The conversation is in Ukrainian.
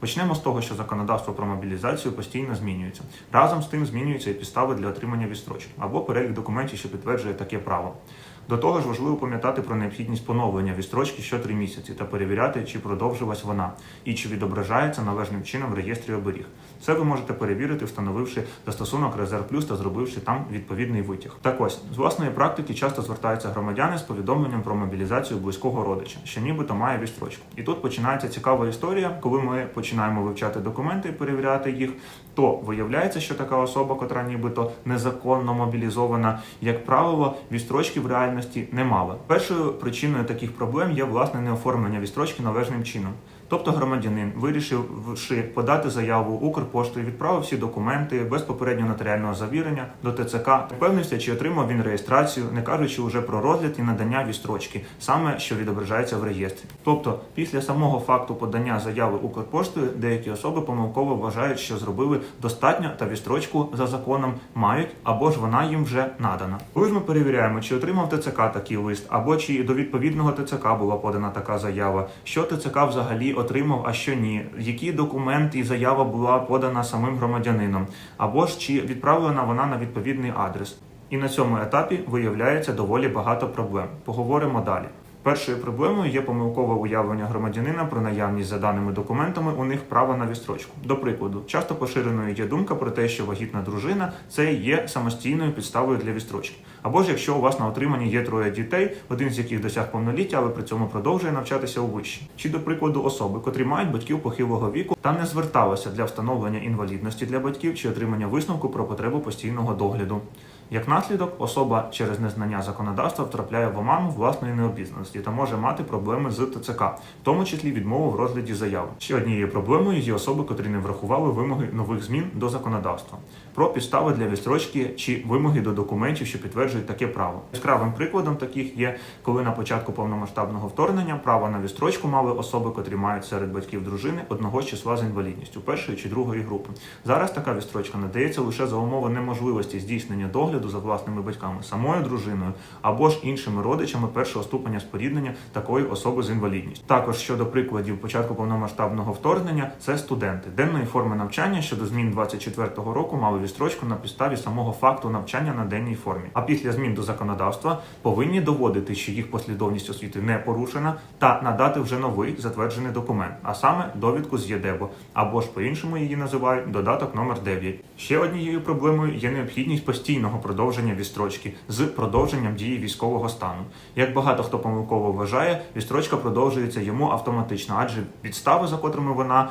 Почнемо з того, що законодавство про мобілізацію постійно змінюється. Разом з тим змінюються і підстави для отримання відстрочки або перелік документів, що підтверджує таке право. До того ж, важливо пам'ятати про необхідність поновлення відстрочки що три місяці та перевіряти, чи продовжилась вона і чи відображається належним чином в реєстрі оберіг. Це ви можете перевірити, встановивши застосунок Резерв Плюс та зробивши там відповідний витяг. Так ось з власної практики часто звертаються громадяни з повідомленням про мобілізацію близького родича, що нібито має відстрочку. І тут починається цікава історія, коли ми починаємо вивчати документи і перевіряти їх. То виявляється, що така особа, котра нібито незаконно мобілізована, як правило, відстрочки в реальності не мали. Першою причиною таких проблем є власне неоформлення відстрочки належним чином. Тобто громадянин вирішивши подати заяву Укрпоштою, відправив всі документи без попереднього нотаріального завірення до ТЦК, впевнився, чи отримав він реєстрацію, не кажучи вже про розгляд і надання відстрочки, саме що відображається в реєстрі. Тобто, після самого факту подання заяви Укрпоштою, деякі особи помилково вважають, що зробили достатньо та відстрочку за законом мають, або ж вона їм вже надана. Коли ж ми перевіряємо, чи отримав ТЦК такий лист, або чи до відповідного ТЦК була подана така заява, що ТЦК взагалі отримав, а що ні, який документ і заява була подана самим громадянином, або ж чи відправлена вона на відповідний адрес. І на цьому етапі виявляється доволі багато проблем. Поговоримо далі. Першою проблемою є помилкове уявлення громадянина про наявність за даними документами у них права на відстрочку. До прикладу, часто поширеною є думка про те, що вагітна дружина це є самостійною підставою для відстрочки. Або ж якщо у вас на отриманні є троє дітей, один з яких досяг повноліття, але при цьому продовжує навчатися у виші. Чи до прикладу особи, котрі мають батьків похилого віку та не зверталися для встановлення інвалідності для батьків чи отримання висновку про потребу постійного догляду. Як наслідок, особа через незнання законодавства втрапляє в оману власної необізнаності та може мати проблеми з ТЦК, в тому числі відмову в розгляді заяви. Ще однією проблемою є особи, котрі не врахували вимоги нових змін до законодавства про підстави для відстрочки чи вимоги до документів, що підтверджують таке право. Яскравим прикладом таких є, коли на початку повномасштабного вторгнення право на відстрочку мали особи, котрі мають серед батьків дружини одного з числа з інвалідністю першої чи другої групи. Зараз така відстрочка надається лише за умови неможливості здійснення догляду за власними батьками, самою дружиною або ж іншими родичами першого ступеня споріднення такої особи з інвалідністю. Також щодо прикладів початку повномасштабного вторгнення, це студенти денної форми навчання щодо змін 24-го року мали відстрочку на підставі самого факту навчання на денній формі. А після змін до законодавства повинні доводити, що їх послідовність освіти не порушена, та надати вже новий затверджений документ, а саме довідку з ЄДЕБО, або ж по-іншому її називають додаток номер 9. Ще однією проблемою є необхідність постійного продовження вістрочки з продовженням дії військового стану. Як багато хто помилково вважає, вістрочка продовжується йому автоматично, адже підстави, за котрими вона